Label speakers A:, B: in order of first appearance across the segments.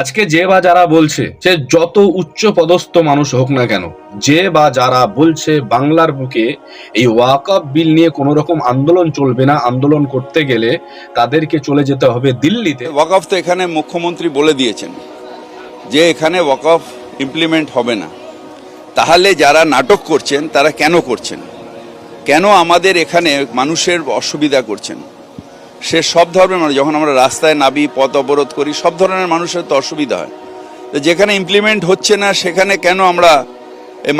A: আজকে যে বা যারা বলছে, সে যত উচ্চ পদস্থ মানুষ হোক না কেন, যে বা যারা বলছে বাংলার বুকে এই ওয়াকআপ বিল নিয়ে কোনো রকম আন্দোলন চলবে না, আন্দোলন করতে গেলে তাদেরকে চলে যেতে হবে দিল্লিতে।
B: ওয়াকফ তো এখানে মুখ্যমন্ত্রী বলে দিয়েছেন, যে এখানে ওয়াকফ ইমপ্লিমেন্ট হবে না। তাহলে যারা নাটক করছেন, তারা কেন করছেন? কেন আমাদের এখানে মানুষের অসুবিধা করছেন? সে সব ধর্মের মানুষ, যখন আমরা রাস্তায় নাবি, পথ অবরোধ করি, সব ধরনের মানুষের তো অসুবিধা হয়। তো যেখানে ইমপ্লিমেন্ট হচ্ছে না, সেখানে কেন আমরা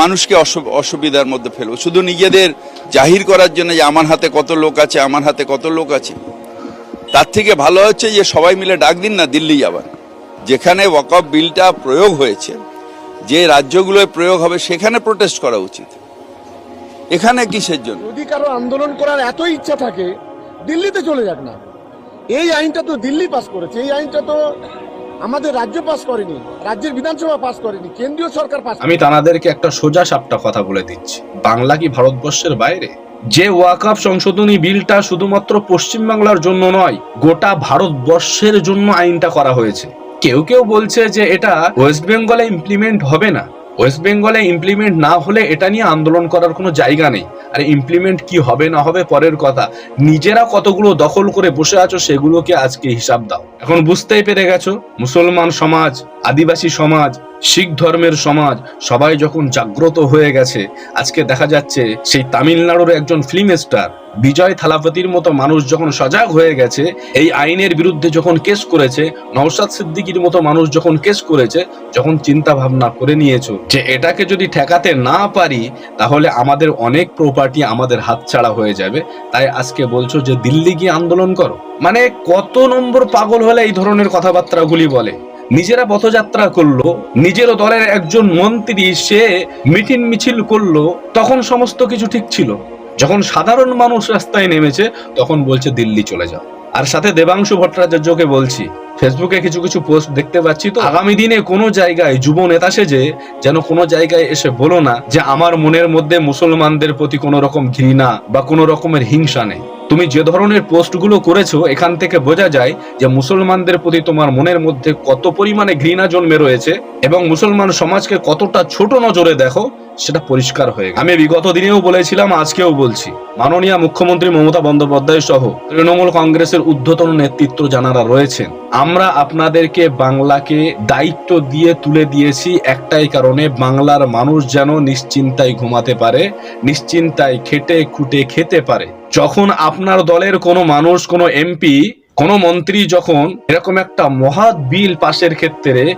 B: মানুষকে অসুবিধার মধ্যে ফেলব? শুধু নিজেদের জাহির করার জন্য যে আমার হাতে কত লোক আছে, আমার হাতে কত লোক আছে। তার থেকে ভালো হচ্ছে যে সবাই মিলে ডাক দিন না, দিল্লি যাবার। যেখানে ওয়াকফ বিলটা প্রয়োগ হয়েছে, যে রাজ্যগুলোয় প্রয়োগ হবে, সেখানে প্রোটেস্ট করা উচিত। এখানে কিসের জন্য?
C: যদি কারও আন্দোলন করার এত ইচ্ছা থাকে দিল্লিতে চলে যাক না। এই আইনটা তো দিল্লি পাস করেছে এই আইনটা তো আমাদের রাজ্য পাস করেনি রাজ্যের বিধানসভা পাস করেনি কেন্দ্রীয় সরকার পাস
A: আমি তানাদেরকে একটা সোজা সাপটা কথা বলে দিচ্ছি। বাংলা কি ভারতবর্ষের বাইরে? যে ওয়াকআপ সংশোধনী বিলটা শুধুমাত্র পশ্চিমবাংলার জন্য নয় গোটা ভারতবর্ষের জন্য আইনটা করা হয়েছে। কেউ কেউ বলছে যে এটা ওয়েস্ট বেঙ্গলে ইমপ্লিমেন্ট হবে না। ওয়েস্ট বেঙ্গলে ইমপ্লিমেন্ট না হলে এটা নিয়ে আন্দোলন করার কোনো জায়গা নেই। আর ইমপ্লিমেন্ট কি হবে না হবে পরের কথা। নিজেরা কতগুলো দখল করে বসে আছো সেগুলোকে আজকে হিসাব দাও। এখন বুঝতেই পেরে গেছো, মুসলমান সমাজ, আদিবাসী সমাজ শিখ ধর্মের সমাজ সবাই যখন জাগ্রত হয়ে গেছে, আজকে দেখা যাচ্ছে সেই তামিলনাড়ুর একজন ফিল্ম স্টার বিজয় থালাপতির মতো মানুষ যখন সজাগ হয়ে গেছে, এই আইনের বিরুদ্ধে যখন কেস করেছে, নওশাদ সিদ্দিকির মতো মানুষ যখন কেস করেছে, যখন চিন্তা ভাবনা করে নিয়েছো যে এটাকে যদি ঠেকাতে না পারি, তাহলে আমাদের অনেক প্রপার্টি আমাদের হাতছাড়া হয়ে যাবে। তাই আজকে বলছো যে দিল্লি গিয়ে আন্দোলন করো। মানে কত নম্বর পাগল হলে এই ধরনের কথাবার্তাগুলি বলে। নিজেরা পথযাত্রা করল নিজের দলের একজন মন্ত্রী সে মিটিং মিছিল করল, তখন সমস্ত কিছু ঠিক ছিল। যখন সাধারণ মানুষ রাস্তায় নেমেছে, তখন বলছে, দিল্লি চলে যাও। আর সাথে দেবাংশু ভট্টাচার্যকে বলছি, ফেসবুকে কিছু কিছু পোস্ট দেখতে পাচ্ছি তো? আগামী দিনে কোনো জায়গায় যুব নেতা সেজে যেন কোনো জায়গায় এসে বলো না যে, আমার মনের মধ্যে মুসলমানদের প্রতি কোনো রকম ঘৃণা বা কোনো রকমের হিংসা নেই। তুমি যে ধরনের পোস্টগুলো করেছ, এখান থেকে বোঝা যায় যে মুসলমানদের প্রতি তোমার মনের মধ্যে কত পরিমাণে ঘৃণা জন্মে রয়েছে এবং মুসলমান সমাজকে কতটা ছোট নজরে দেখো, সেটা পরিষ্কার হয়ে আমি বিগত দিনেও বলেছিলাম, আজকেও বলছি। মাননীয় মুখ্যমন্ত্রী মমতা বন্দ্যোপাধ্যায় সহ তৃণমূল কংগ্রেসের ঊর্ধ্বতন নেতৃত্ব জানারা রয়েছেন, আমরা আপনাদেরকে বাংলাকে দায়িত্ব দিয়ে তুলে দিয়েছি একটাই কারণে, বাংলার মানুষ যেন নিশ্চিন্তায় ঘুমাতে পারে, নিশ্চিন্তায় খেটে খুঁটে খেতে পারে। যখন আপনার দলের কোনো মানুষ, কোনো এমপি, কোনো মন্ত্রী যখন এরকম একটা মহৎ বিল পাশের ক্ষেত্রে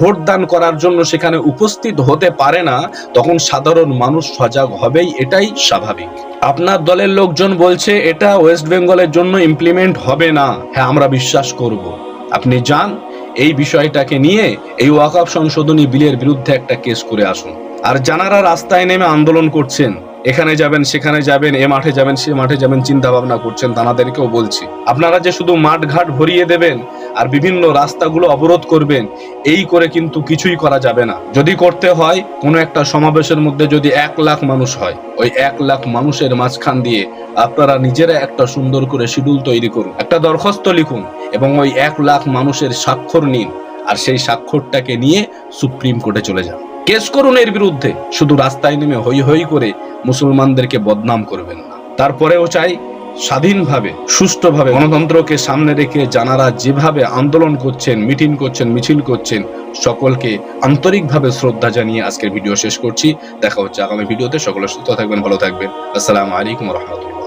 A: ভোট দান করার জন্য সেখানে উপস্থিত হতে পারে না, তখন সাধারণ মানুষ সজাগ হবেই, এটাই স্বাভাবিক। আপনার দলের লোকজন বলছে, এটা ওয়েস্ট বেঙ্গলের জন্য ইমপ্লিমেন্ট হবে না। হ্যাঁ আমরা বিশ্বাস করব। আপনি যান, এই বিষয়টাকে নিয়ে এই ওয়াকআপ সংশোধনী বিলের বিরুদ্ধে একটা কেস করে আসুন। আর যারা রাস্তায় নেমে আন্দোলন করছেন এখানে যাবেন, সেখানে যাবেন, এ মাঠে যাবেন, সে মাঠে যাবেন চিন্তা ভাবনা করছেন তানাদেরকেও বলছি। আপনারা যে শুধু মাঠ ঘাট ভরিয়ে দেবেন আর বিভিন্ন রাস্তাগুলো অবরোধ করবেন, এই করে কিন্তু কিছুই করা যাবে না। যদি করতে হয়, কোনো একটা সমাবেশের মধ্যে যদি এক লাখ মানুষ হয়, ওই এক লাখ মানুষের মাঝখান দিয়ে আপনারা নিজেরা একটা সুন্দর করে শিডিউল তৈরি করুন, একটা দরখাস্ত লিখুন এবং ওই এক লাখ মানুষের স্বাক্ষর নিন, আর সেই স্বাক্ষরটাকে নিয়ে সুপ্রিম কোর্টে চলে যান। কেস করুন এর বিরুদ্ধে শুধু রাস্তায় নেমে হই হই করে মুসলমানদেরকে বদনাম করবেন না। তারপরেও চাই স্বাধীনভাবে, সুষ্ঠুভাবে গণতন্ত্রকে সামনে রেখে জানারা যেভাবে আন্দোলন করছেন, মিটিং করছেন, মিছিল করছেন, সকলকে আন্তরিকভাবে শ্রদ্ধা জানিয়ে আজকের ভিডিও শেষ করছি। দেখা হচ্ছে আগামী ভিডিওতে। সকলে সুস্থ থাকবেন, ভালো থাকবেন। আসসালামু আলাইকুম রহমতুল্লাহ।